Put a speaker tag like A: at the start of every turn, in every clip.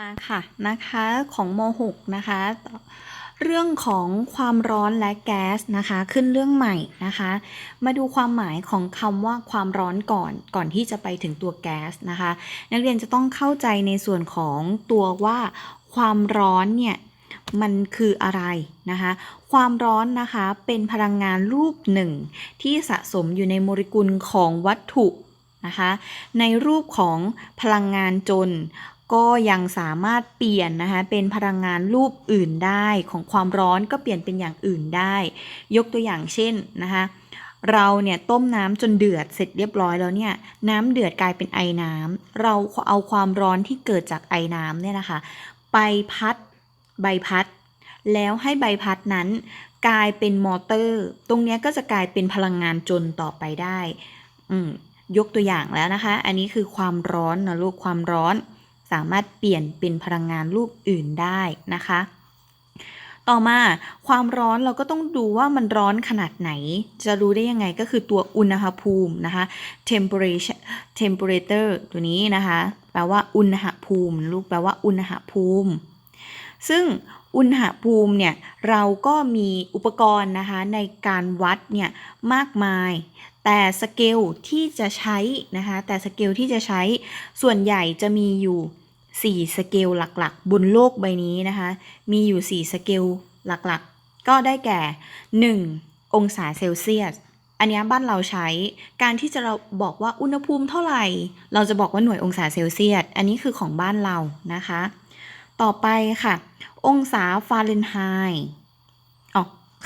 A: มาค่ะนะคะของม .6 นะคะ เรื่องของความร้อนและแก๊สนะคะ ขึ้นเรื่องใหม่นะคะ มาดูความหมายของคำว่าความร้อนก่อนก่อนที่จะไปถึงตัวแก๊สนะคะ นักเรียนจะต้องเข้าใจในส่วนของตัวว่าความร้อนเนี่ยมันคืออะไรนะคะ ความร้อนนะคะเป็นพลังงานรูปหนึ่งที่สะสมอยู่ในโมเลกุลของวัตถุนะคะ ในรูปของพลังงานจน ก็ยังสามารถเปลี่ยนนะคะเป็นพลังงานรูปอื่นได้ของความร้อนก็เปลี่ยนเป็นอย่างอื่นได้ ยกตัวอย่างเช่นนะคะเราเนี่ยต้มน้ำจนเดือดเสร็จเรียบร้อยแล้วเนี่ยน้ำเดือดกลายเป็นไอน้ำเราเอาความร้อนที่เกิดจากไอน้ำเนี่ยนะคะไปพัดใบพัด แล้วให้ใบพัดนั้น กลายเป็นมอเตอร์ ตรงนี้ก็จะกลายเป็นพลังงานจนต่อไปได้อืยกตัวอย่างแล้วนะคะ อันนี้คือความร้อนนะลูกความร้อน สามารถเปลี่ยนเป็นพลังงานรูปอื่นได้นะคะ ต่อมาความร้อนเราก็ต้องดูว่ามันร้อนขนาดไหน จะรู้ได้ยังไงก็คือตัวอุณหภูมินะคะ temperature temperature ตัวนี้นะคะ แปลว่าอุณหภูมิ ลูกแปลว่าอุณหภูมิ ซึ่งอุณหภูมิเนี่ยเราก็มีอุปกรณ์นะคะในการวัดเนี่ยมากมาย แต่สเกลที่จะใช้นะคะแต่สเกลที่จะใช้ส่วนใหญ่จะมีอยู่ 4 สเกลหลักๆ บนโลกใบนี้นะคะมีอยู่ 4 สเกลหลักๆ ก็ได้แก่ 1. องศาเซลเซียสอันนี้บ้านเราใช้การที่จะเราบอกว่าอุณหภูมิเท่าไหร่ เราจะบอกว่าหน่วยองศาเซลเซียสอันนี้คือของบ้านเรานะคะ ต่อไปค่ะ องศาฟาเรนไฮต์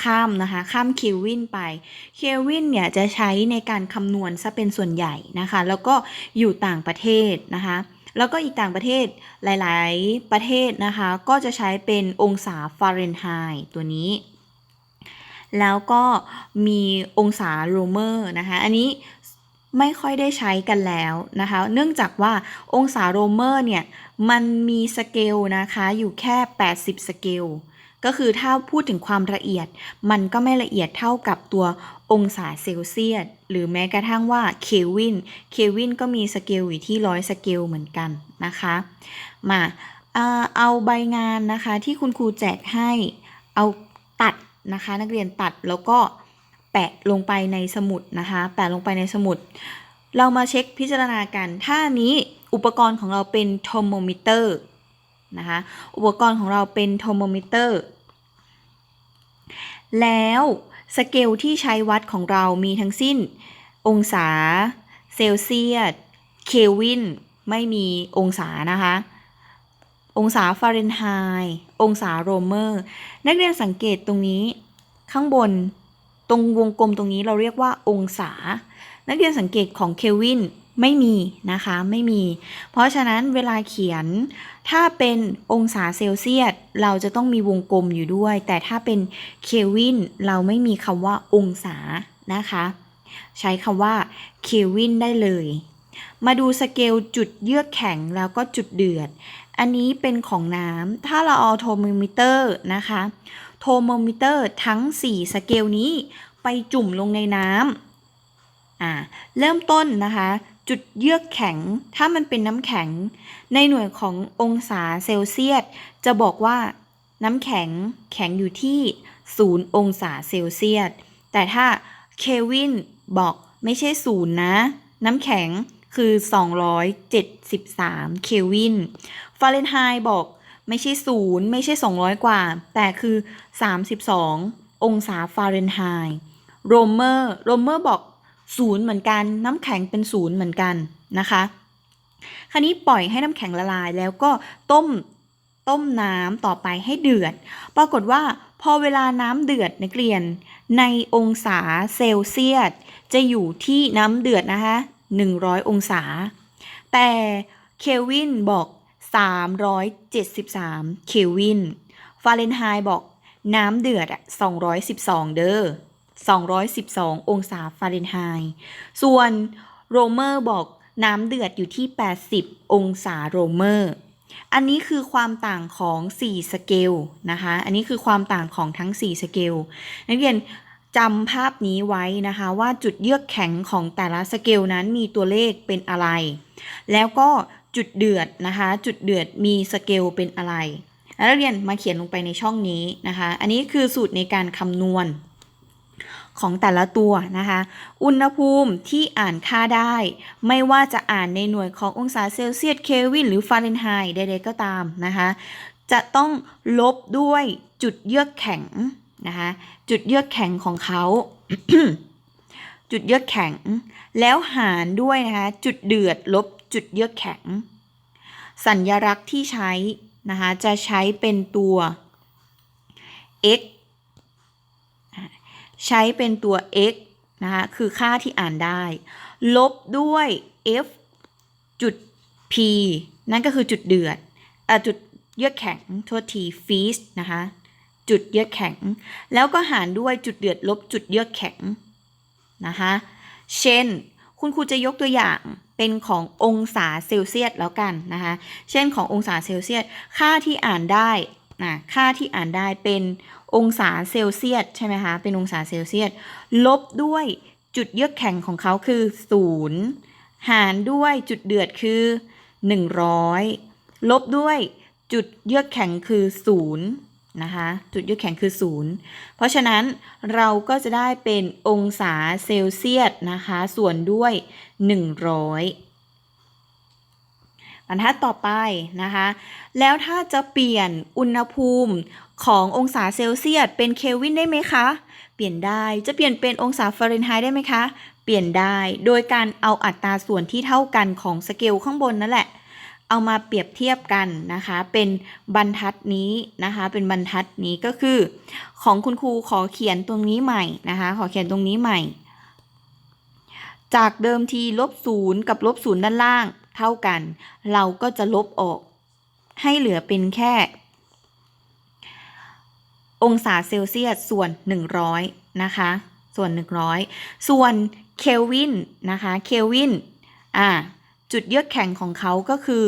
A: ข้ามนะคะข้ามเควินไปเควินเนี่ยจะใช้ในการคำนวณซะเป็นส่วนใหญ่นะคะ แล้วก็อยู่ต่างประเทศนะคะ แล้วก็อีกต่างประเทศหลาย ๆ ประเทศนะคะ ก็จะใช้เป็นองศาฟาเรนไฮต์ตัวนี้แล้วก็มีองศาโรเมอร์นะคะ อันนี้ไม่ค่อยได้ใช้กันแล้วนะคะ เนื่องจากว่าองศาโรเมอร์เนี่ย มันมีสเกลนะคะ อยู่แค่ 80 สเกล ก็คือถ้าพูดถึงความละเอียด มันก็ไม่ละเอียดเท่ากับตัวองศาเซลเซียสหรือแม้กระทั่งว่าเควินเควินก็มีสเกลอยู่ที่ร้อยสเกลเหมือนกันนะคะมาเอาใบงานนะคะที่คุณครูแจกให้เอาตัดนะคะนักเรียนตัดแล้วก็แปะลงไปในสมุดนะคะแปะลงไปในสมุด เรามาเช็คพิจารณากัน ถ้านี้อุปกรณ์ของเราเป็นโทโมมิเตอร์ นะคะอุปกรณ์ของเราเป็นโทโมมิเตอร์ แล้วสเกลที่ใช้วัดของเรามีทั้งสิ้น องศา เซลเซียส เควิน ไม่มีองศานะคะ องศาฟาเรนไฮต์องศาโรเมอร์ นักเรียนสังเกตตรงนี้ข้างบนตรงวงกลมตรงนี้เราเรียกว่าองศา นักเรียนสังเกตของเควิน ไม่มีนะคะไม่มี เพราะฉะนั้นเวลาเขียนถ้าเป็นองศาเซลเซียสเราจะต้องมีวงกลมอยู่ด้วย แต่ถ้าเป็นเคลวินเราไม่มีคำว่าองศานะคะ ใช้คำว่าเคลวินได้เลย มาดูสเกลจุดเยือกแข็งแล้วก็จุดเดือด อันนี้เป็นของน้ำถ้าเราเอาโทรโมมิเตอร์นะคะโทรโมมิเตอร์ทั้ง 4 สเกลนี้ไปจุ่มลงในน้ำอ่าเริ่มต้นนะคะ จุดเยือกแข็ง ถ้ามันเป็นน้ำแข็ง ในหน่วยขององศาเซลเซียส จะบอกว่าน้ำแข็งแข็งอยู่ที่0องศาเซลเซียส แต่ถ้าเคลวินบอกไม่ใช่ศูนย์นะ น้ำแข็งคือ 273 เคลวิน ฟาเรนไฮต์บอกไม่ใช่ศูนย์ไม่ใช่ 200 กว่า แต่คือ 32 องศาฟาเรนไฮต์โรเมอร์ โรเมอร์บอก ศูนย์เหมือนกัน น้ำแข็งเป็นศูนย์เหมือนกันนะคะ คราวนี้ปล่อยให้น้ำแข็งละลายแล้วก็ต้มต้มน้ำต่อไปให้เดือด ปรากฏว่าพอเวลาน้ำเดือดนักเรียน ในองศาเซลเซียสจะอยู่ที่น้ำเดือดนะคะ100 องศา แต่เคลวินบอก 373 เคลวิน ฟาเรนไฮต์บอกน้ำเดือดอะ212 เด้อ 212 องศาฟาเรนไฮต์ส่วนโรเมอร์บอกน้ำเดือดอยู่ที่ 80 องศาโรเมอร์ อันนี้คือความต่างของ 4 สเกลนะคะ อันนี้คือความต่างของทั้ง 4 สเกล นักเรียนจำภาพนี้ไว้นะคะว่าจุดเยือกแข็งของแต่ละสเกลนั้นมีตัวเลขเป็นอะไร แล้วก็จุดเดือดนะคะ จุดเดือดมีสเกลเป็นอะไร แล้วนักเรียนมาเขียนลงไปในช่องนี้นะคะ อันนี้คือสูตรในการคำนวณ ของแต่ละตัวนะคะ อุณหภูมิที่อ่านค่าได้ ไม่ว่าจะอ่านในหน่วยขององศาเซลเซียส เคลวิน หรือฟาเรนไฮต์ใดๆก็ตามนะคะ จะต้องลบด้วยจุดเยือกแข็งนะคะ จุดเยือกแข็งของเขาจุดเยือกแข็ง แล้วหารด้วยนะคะ จุดเดือดลบจุดเยือกแข็ง สัญลักษณ์ที่ใช้นะคะ จะใช้เป็นตัว x ใช้เป็นตัว x นะคะคือค่าที่อ่านได้ ลบด้วย f จุด p นั่นก็คือจุดเดือดอจุดเยือกแข็งโทษที f e a s นะคะจุดเยือกแข็ง แล้วก็หารด้วยจุดเดือดลบจุดเยือกแข็งนะคะเช่น คุณครูจะยกตัวอย่างเป็นขององศาเซลเซียสแล้วกันนะคะเช่นขององศาเซลเซียส ค่าที่อ่านได้นะค่าที่อ่านได้เป็น องศาเซลเซียสใช่ไหมคะเป็นองศาเซลเซียสลบด้วยจุดเยือกแข็งของเขาคือ 0 หารด้วยจุดเดือดคือ 100 ลบด้วยจุดเยือกแข็งคือ 0 นะคะ จุดเยือกแข็งคือ 0 เพราะฉะนั้นเราก็จะได้เป็นองศาเซลเซียสนะคะ ส่วนด้วย 100 บรรทัดต่อไปนะคะ แล้วถ้าจะเปลี่ยนอุณหภูมิขององศาเซลเซียสเป็นเคลวินได้ไหมคะ เปลี่ยนได้ จะเปลี่ยนเป็นองศาฟาเรนไฮต์ได้ไหมคะ เปลี่ยนได้ โดยการเอาอัตราส่วนที่เท่ากันของสเกลข้างบนนั่นแหละ เอามาเปรียบเทียบกันนะคะ เป็นบรรทัดนี้นะคะ เป็นบรรทัดนี้ก็คือ ของคุณครูขอเขียนตรงนี้ใหม่นะคะ ขอเขียนตรงนี้ใหม่ จากเดิมทีลบศูนย์กับลบศูนย์ด้านล่าง เท่ากัน เราก็จะลบออก ให้เหลือเป็นแค่ องศาเซลเซียสส่วน 100 นะคะ ส่วน 100 ส่วนเคลวินนะคะเคลวินอ่าจุดเยือกแข็งของเขาก็คือ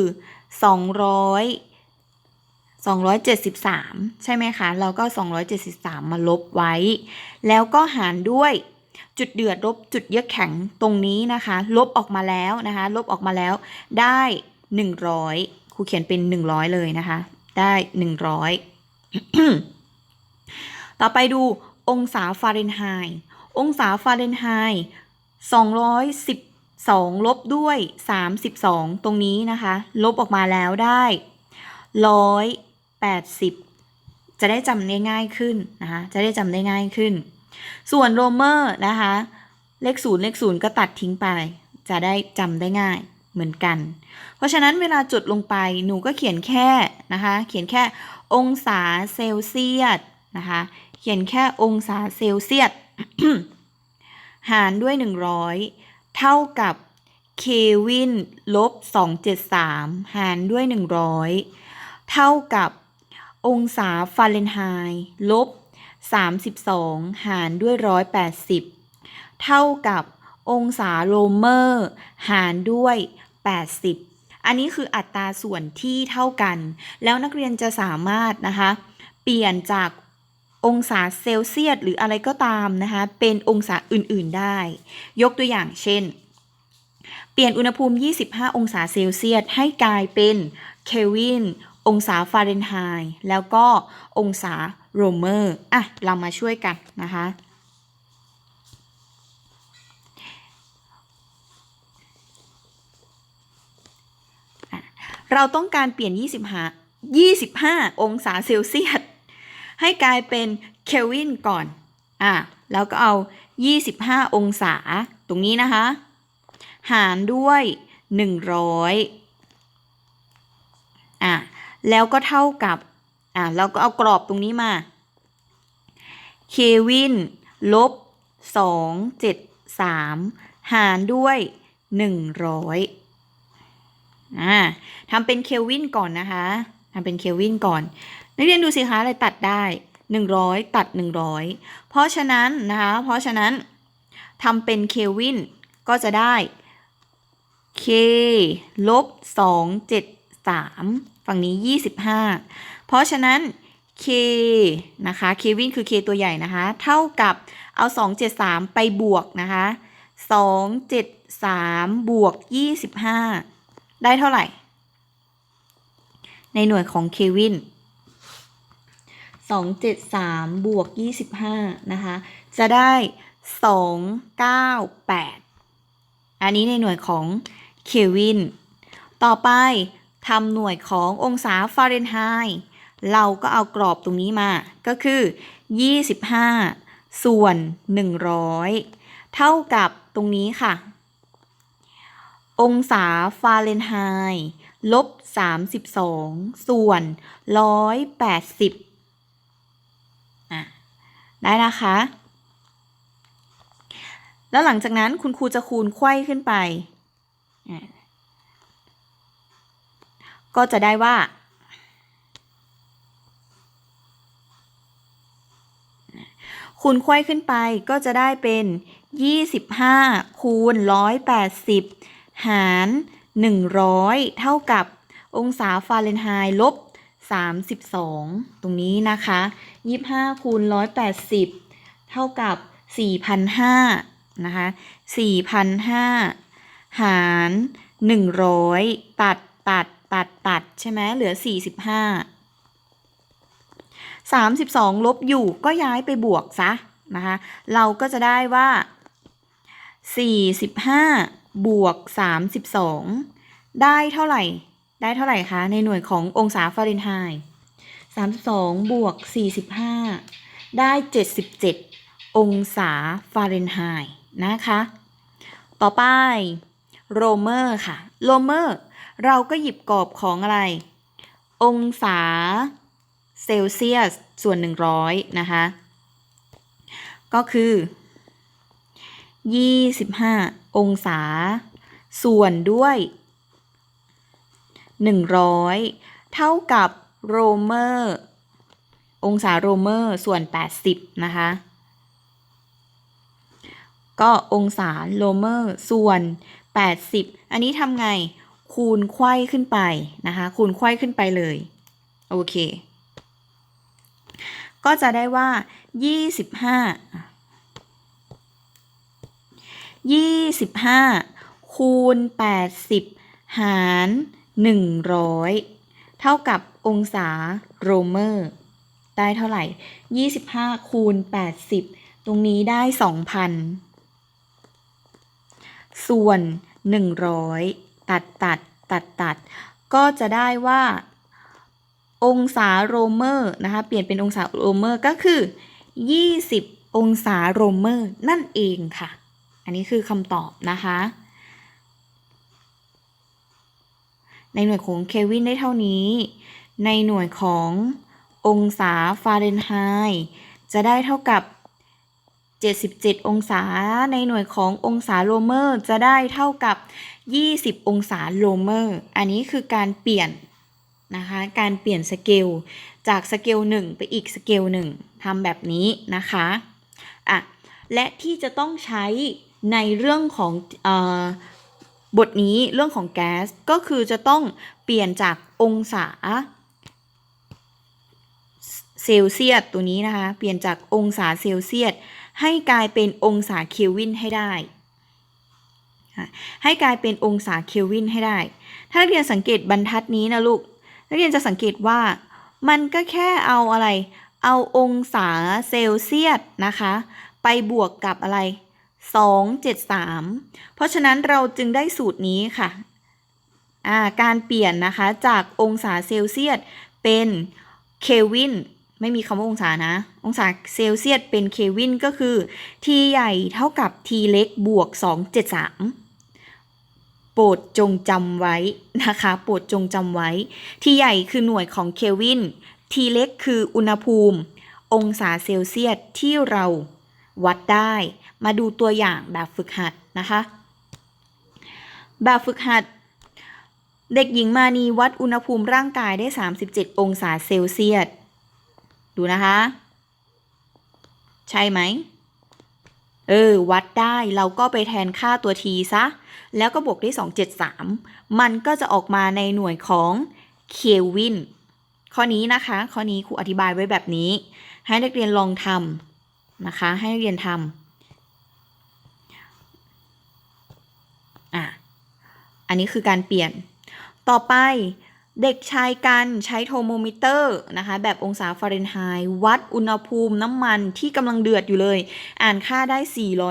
A: 200 273 ใช่ไหมคะ เราก็ 273 มาลบไว้ แล้วก็หารด้วย จุดเดือดลบจุดเยือกแข็งตรงนี้นะคะ ลบออกมาแล้วนะคะ ลบออกมาแล้วได้ 100ครูเขียนเป็น 100 เลยนะคะ ได้ 100 ต่อไปดูองศาฟาเรนไฮต์องศาฟาเรนไฮต์212 ลบด้วย 32 ตรงนี้นะคะ ลบออกมาแล้วได้ 180 จะได้จำได้ง่ายขึ้นนะคะ จะได้จำได้ง่ายขึ้น ส่วนโรเมอร์นะคะ เลขศูนย์เลขศูนย์ก็ตัดทิ้งไป จะได้จำได้ง่ายเหมือนกัน เพราะฉะนั้นเวลาจดลงไปหนูก็เขียนแค่นะคะ เขียนแค่องศาเซลเซียสนะคะ เขียนแค่องศาเซลเซียสหารด้วย 100 เท่ากับเควินลบ273 หารด้วย 100 เท่ากับองศาฟาเรนไฮต์ลบ 32 หารด้วย 180 เท่ากับองศาโรเมอร์ หารด้วย 80 อันนี้คืออัตราส่วนที่เท่ากัน แล้วนักเรียนจะสามารถนะคะ เปลี่ยนจากองศาเซลเซียสหรืออะไรก็ตามนะคะ เป็นองศาอื่นๆได้ ยกตัวอย่างเช่น เปลี่ยนอุณหภูมิ 25 องศาเซลเซียสให้กลายเป็นเคลวิน องศาฟาเรนไฮต์แล้วก็องศาโรเมอร์อะเรามาช่วยกันนะคะเราต้องการเปลี่ยน 25 25 องศาเซลเซียส ให้กลายเป็นเคลวินก่อน อะ แล้วก็เอา 25 องศา ตรงนี้นะคะ หารด้วย 100 อะ แล้วก็เท่ากับอะเราก็เอากรอบตรงนี้มาเควินลบ2 7 3หารด้วย100อ่าทำเป็นเควินก่อนนะคะทำเป็นเควินก่อน นักเรียนดูสิคะอะไรตัดได้100ตัด100เพราะฉะนั้นนะคะเพราะฉะนั้นทำเป็นเควินก็จะได้ k ลบ2 7 3 ฝั่งนี้ 25 เพราะฉะนั้น k นะคะเควินคือ k ตัวใหญ่นะคะ เท่ากับเอา 273 ไปบวกนะคะ 273 บวก 25 ได้เท่าไหร่ ในหน่วยของเควิน273 บวก 25 นะคะ จะได้ 298 อันนี้ในหน่วยของเควิน ต่อไป ทำหน่วยขององศาฟาเรนไฮต์เราก็เอากรอบตรงนี้มา ก็คือ 25 ส่วน 100 เท่ากับตรงนี้ค่ะ องศาฟาเรนไฮต์ลบ 32 ส่วน 180อะได้นะคะ แล้วหลังจากนั้นคุณครูจะคูณไขว้ขึ้นไปอะ ก็จะได้ว่า คูณไขว้ขึ้นไปก็จะได้เป็น 25 คูณ 180 หาร 100 เท่ากับองศาฟาเรนไฮต์ลบ 32 ตรงนี้นะคะ 25 คูณ 180 เท่ากับ 4,500 นะคะ 4,500 หาร 100 ตัดตัด ตัดตัดใช่ไหมเหลือ 45 32 ลบอยู่ก็ย้ายไปบวกซะนะคะ เราก็จะได้ว่า 45 บวก 32 ได้เท่าไหร่ ได้เท่าไหร่คะ ในหน่วยขององศาฟาเรนไฮต์32 บวก 45 ได้ 77 องศาฟาเรนไฮต์นะคะ ต่อไปโรเมอร์ค่ะ โรเมอร์ เราก็หยิบกรอบของอะไร องศาเซลเซียสส่วน 100 นะคะ ก็คือ 25 องศา ส่วนด้วย 100 เท่ากับโรเมอร์ องศาโรเมอร์ส่วน 80 นะคะ ก็องศาโรเมอร์ส่วน 80 อันนี้ทำไง คูณไขว้ขึ้นไปนะคะ คูณไขว้ขึ้นไปเลย โอเค ก็จะได้ว่า 25 25 คูณ 80 หาร 100 เท่ากับองศาโรเมอร์ ได้เท่าไหร่ 25 คูณ 80 ตรงนี้ได้ 2,000 ส่วน 100 ตัดตัดตัดตัดก็จะได้ว่า องศาโรเมอร์นะคะ เปลี่ยนเป็นองศาโรเมอร์ก็คือ 20 องศาโรเมอร์นั่นเองค่ะ อันนี้คือคำตอบนะคะ ในหน่วยของเควินได้เท่านี้ ในหน่วยขององศาฟาเรนไฮต์จะได้เท่ากับ 77 องศา ในหน่วยขององศาโรเมอร์จะได้เท่ากับ 20 องศาโรเมอร์ อันนี้คือการเปลี่ยนนะคะ การเปลี่ยนสเกลจากสเกล1 ไปอีกสเกล1ทำแบบนี้นะคะอะและที่จะต้องใช้ในเรื่องของออบทนี้เรื่องของแก๊สก็คือจะต้องเปลี่ยนจากองศาเซลเซียสตัวนี้นะคะ เปลี่ยนจากองศาเซลเซียสให้กลายเป็นองศาเคลวินให้ได้ ให้กลายเป็นองศาเคลวินให้ได้ ถ้านักเรียนสังเกตบรรทัดนี้นะลูก นักเรียนจะสังเกตว่ามันก็แค่เอาอะไร เอาองศาเซลเซียสนะคะ ไปบวกกับอะไร 273 เพราะฉะนั้นเราจึงได้สูตรนี้ค่ะาการเปลี่ยนนะคะจากองศาเซลเซียสเป็นเคลวินไม่มีคำว่าองศานะ องศาเซลเซียสเป็นเคลวินก็คือ t ใหญ่เท่ากับ t เล็กบวก 273 โปรดจงจำไว้นะคะ โปรดจงจำไว้ t ใหญ่คือหน่วยของเคลวิน t เล็กคืออุณหภูมิ องศาเซลเซียสที่เราวัดได้ มาดูตัวอย่างแบบฝึกหัดนะคะ แบบฝึกหัด เด็กหญิงมานีวัดอุณหภูมิร่างกายได้ 37 องศาเซลเซียส ดูนะคะ ใช่ไหม เออ วัดได้เราก็ไปแทนค่าตัวทีซะ แล้วก็บวกได้273 มันก็จะออกมาในหน่วยของเคลวินข้อนี้นะคะ ข้อนี้ครูอธิบายไว้แบบนี้ ให้นักเรียนลองทำนะคะ ให้นักเรียนทำอะ อันนี้คือการเปลี่ยน ต่อไป เด็กชายกันใช้โทรโมมิเตอร์นะคะแบบองศาฟาเรนไฮต์วัดอุณหภูมิน้ำมันที่กำลังเดือดอยู่เลย อ่านค่าได้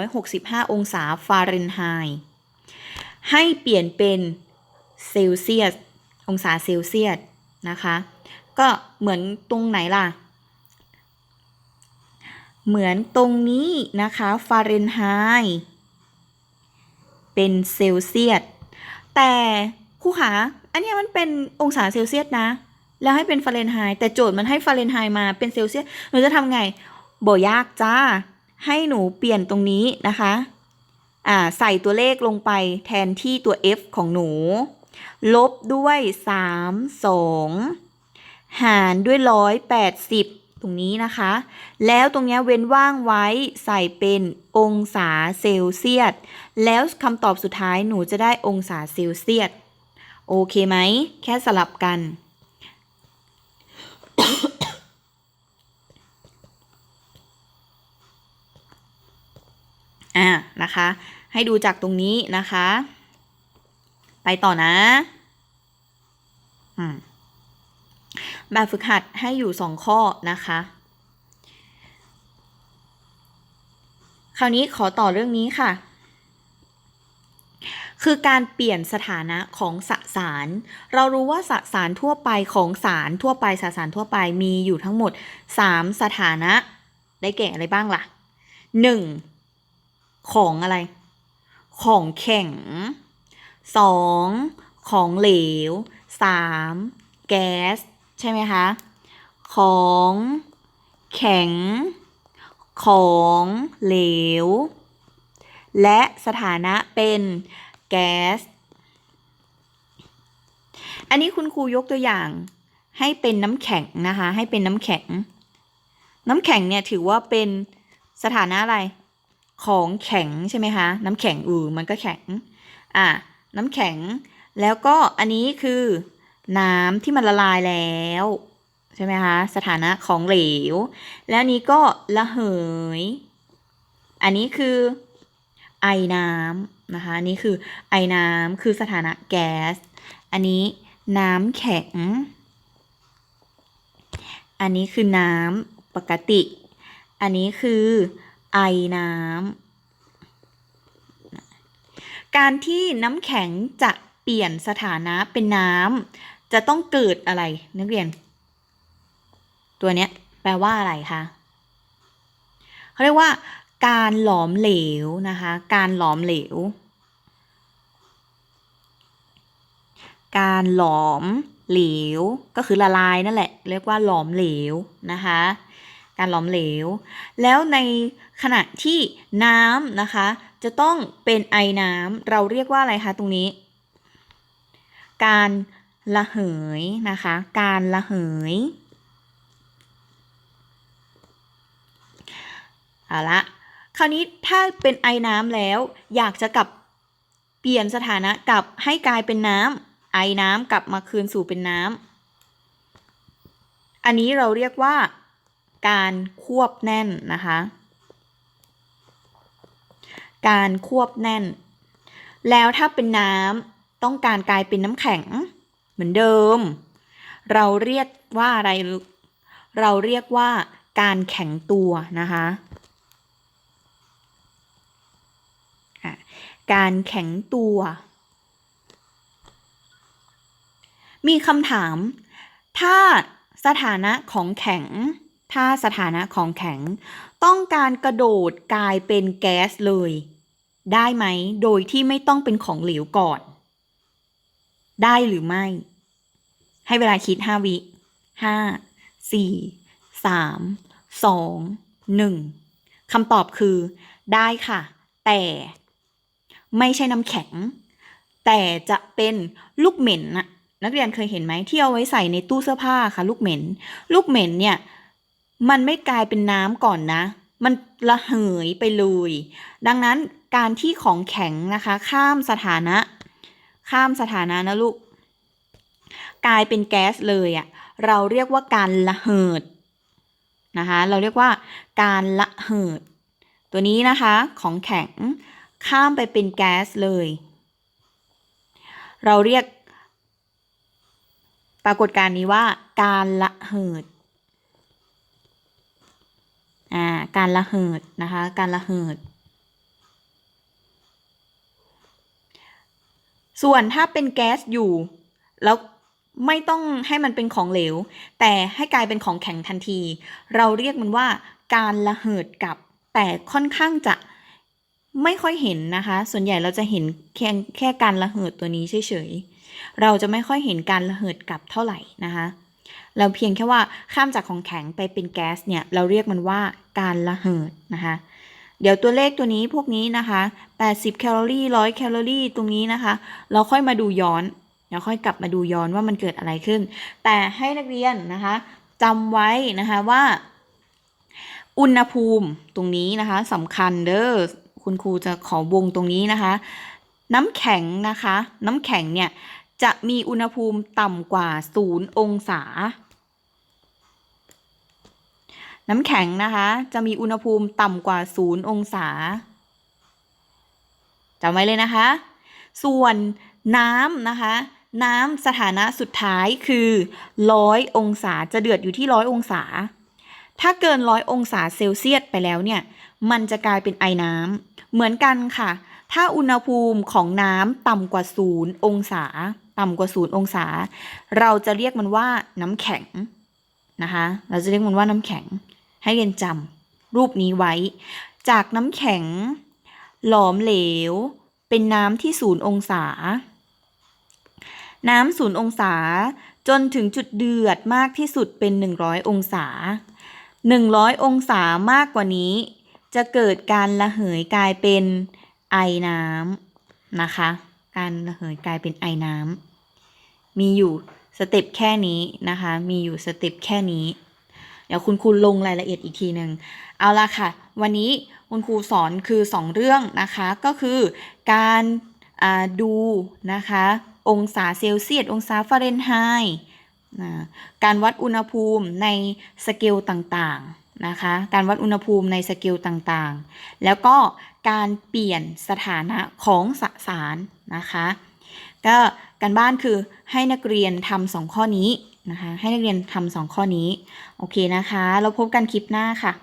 A: 465 องศาฟาเรนไฮต์ให้เปลี่ยนเป็นเซลเซียสองศาเซลเซียสนะคะ ก็เหมือนตรงไหนล่ะ เหมือนตรงนี้นะคะฟาเรนไฮต์เป็นเซลเซียสแต่ครูขา อันนี้มันเป็นองศาเซลเซียสนะ แล้วให้เป็นฟาเรนไฮต์แต่โจทย์มันให้ฟาเรนไฮต์มาเป็นเซลเซียสหนูจะทำไงบ่ยากจ้า ให้หนูเปลี่ยนตรงนี้นะคะอ่าใส่ตัวเลขลงไปแทนที่ตัว f ของหนู ลบด้วย 3 2 หารด้วย 180 ตรงนี้นะคะ แล้วตรงเนี้ยเว้นว่างไว้ใส่เป็นองศาเซลเซียส แล้วคำตอบสุดท้ายหนูจะได้องศาเซลเซียส โอเคไหม แค่สลับกัน อ่า นะคะ ให้ดูจากตรงนี้นะคะ ไปต่อนะ อืม แบบฝึกหัดให้อยู่สองข้อนะคะคราวนี้ขอต่อเรื่องนี้ค่ะ คือการเปลี่ยนสถานะของสสาร เรารู้ว่าสสารทั่วไปของสารทั่วไปสสารทั่วไปมีอยู่ทั้งหมด 3 สถานะ ได้แก่อะไรบ้างล่ะ 1. ของอะไร ของแข็ง 2. ของเหลว 3. แก๊ส ใช่ไหมคะ ของแข็ง ของเหลว และสถานะเป็น แก๊ส อันนี้คุณครูยกตัวอย่าง ให้เป็นน้ำแข็งนะคะ ให้เป็นน้ำแข็ง น้ำแข็งเนี่ยถือว่าเป็นสถานะอะไร ของแข็งใช่ไหมคะ น้ำแข็งอือมันก็แข็ง อะ น้ำแข็ง แล้วก็อันนี้คือน้ำที่มันละลายแล้วใช่ไหมคะ สถานะของเหลว แล้วนี้ก็ระเหย อันนี้คือไอน้ำ นะคะอันนี้คือไอน้ำคือสถานะแก๊ส อันนี้น้ำแข็ง อันนี้คือน้ำปกติ อันนี้คือไอน้ำการที่น้ำแข็งจะเปลี่ยนสถานะเป็นน้ำจะต้องเกิดอะไรนักเรียน ตัวเนี้ยแปลว่าอะไรคะเขาเรียกว่า การหลอมเหลวนะคะ การหลอมเหลว การหลอมเหลวก็คือละลายนั่นแหละ เรียกว่าหลอมเหลวนะคะ การหลอมเหลว แล้วในขณะที่น้ำนะคะ จะต้องเป็นไอน้ำเราเรียกว่าอะไรคะตรงนี้ การระเหยนะคะ การระเหยเอาละ คราวนี้ถ้าเป็นไอน้ำแล้ว อยากจะกลับเปลี่ยนสถานะกลับให้กลายเป็นน้ำไอน้ำกลับมาคืนสู่เป็นน้ำอันนี้เราเรียกว่า การควบแน่นนะคะ การควบแน่น แล้วถ้าเป็นน้ำต้องการกลายเป็นน้ำแข็ง เหมือนเดิม เราเรียกว่าอะไร เราเรียกว่าการแข็งตัวนะคะ การแข็งตัว มีคำถาม ถ้าสถานะของแข็ง ถ้าสถานะของแข็ง ต้องการกระโดดกลายเป็นแก๊สเลย ได้ไหม โดยที่ไม่ต้องเป็นของเหลวก่อน ได้หรือไม่ ให้เวลาคิด 5 วิห้าสี่สามสองหนึ่งคำตอบคือ ได้ค่ะ แต่ ไม่ใช่น้ำแข็ง แต่จะเป็นลูกเหม็นนะนักเรียนเคยเห็นไหมที่เอาไว้ใส่ในตู้เสื้อผ้าค่ะ ลูกเหม็น ลูกเหม็นเนี่ย มันไม่กลายเป็นน้ำก่อนนะ มันระเหยไปเลย ดังนั้นการที่ของแข็งนะคะ ข้ามสถานะ ข้ามสถานะนะลูก กลายเป็นแก๊สเลยอะ่ะเราเรียกว่าการระเหิดนะคะ เราเรียกว่าการระเหิด ตัวนี้นะคะของแข็ง ข้ามไปเป็นแก๊สเลย เราเรียก ปรากฏการณ์นี้ว่า การระเหิดอ่าการระเหิดนะคะ การระเหิด ส่วนถ้าเป็นแก๊สอยู่ แล้วไม่ต้องให้มันเป็นของเหลว แต่ให้กลายเป็นของแข็งทันที เราเรียกมันว่า การระเหิดกับ แต่ค่อนข้างจะ ไม่ค่อยเห็นนะคะ ส่วนใหญ่เราจะเห็นแค่แค่การระเหิดตัวนี้เฉยๆ เราจะไม่ค่อยเห็นการระเหิดกลับเท่าไหร่นะคะ เราเพียงแค่ว่าข้ามจากของแข็งไปเป็นแก๊สเนี่ย เราเรียกมันว่าการระเหิดนะคะ เดี๋ยวตัวเลขตัวนี้พวกนี้นะคะ 80 แคลอรี่ 100 แคลอรี่ ตรงนี้นะคะ เราค่อยมาดูย้อนเดี๋ยวค่อยกลับมาดูย้อนว่ามันเกิดอะไรขึ้น แต่ให้นักเรียนนะคะจำไว้นะคะว่าอุณหภูมิตรงนี้นะคะสำคัญเด้อ คุณครูจะขอวงตรงนี้นะคะ น้ำแข็งนะคะ น้ำแข็งเนี่ยจะมีอุณหภูมิต่ำกว่า 0 องศา น้ำแข็งนะคะ จะมีอุณหภูมิต่ำกว่า 0 องศาจำไว้เลยนะคะ ส่วนน้ำนะคะ น้ำสถานะสุดท้ายคือ100องศาจะเดือดอยู่ที่100องศา ถ้าเกิน100องศาเซลเซียสไปแล้วเนี่ย มันจะกลายเป็นไอน้ำ เหมือนกันค่ะ ถ้าอุณหภูมิของน้ำต่ำกว่า0องศา ต่ำกว่า0องศา เราจะเรียกมันว่าน้ำแข็งนะคะ เราจะเรียกมันว่าน้ำแข็ง ให้เรียนจำรูปนี้ไว้ จากน้ำแข็ง หลอมเหลว เป็นน้ำที่0องศา น้ำ0องศา จนถึงจุดเดือดมากที่สุดเป็น 100 องศา 100 องศามากกว่านี้ จะเกิดการระเหยกลายเป็นไอน้ำนะคะ การระเหยกลายเป็นไอน้ำมีอยู่สเต็ปแค่นี้นะคะ มีอยู่สเต็ปแค่นี้ เดี๋ยวคุณครูลงรายละเอียดอีกทีหนึ่งเอาละค่ะ วันนี้คุณครูสอนคือ 2 เรื่องนะคะ ก็คือการดูนะคะ องศาเซลเซียส องศาฟาเรนไฮต์การวัดอุณหภูมิในสเกลต่างๆ นะคะ การวัดอุณหภูมิในสเกลต่างๆ แล้วก็การเปลี่ยนสถานะของสสารนะคะ ก็การบ้านคือให้นักเรียนทำสองข้อนี้นะคะ ให้นักเรียนทำสองข้อนี้ โอเคนะคะ เราพบกันคลิปหน้าค่ะ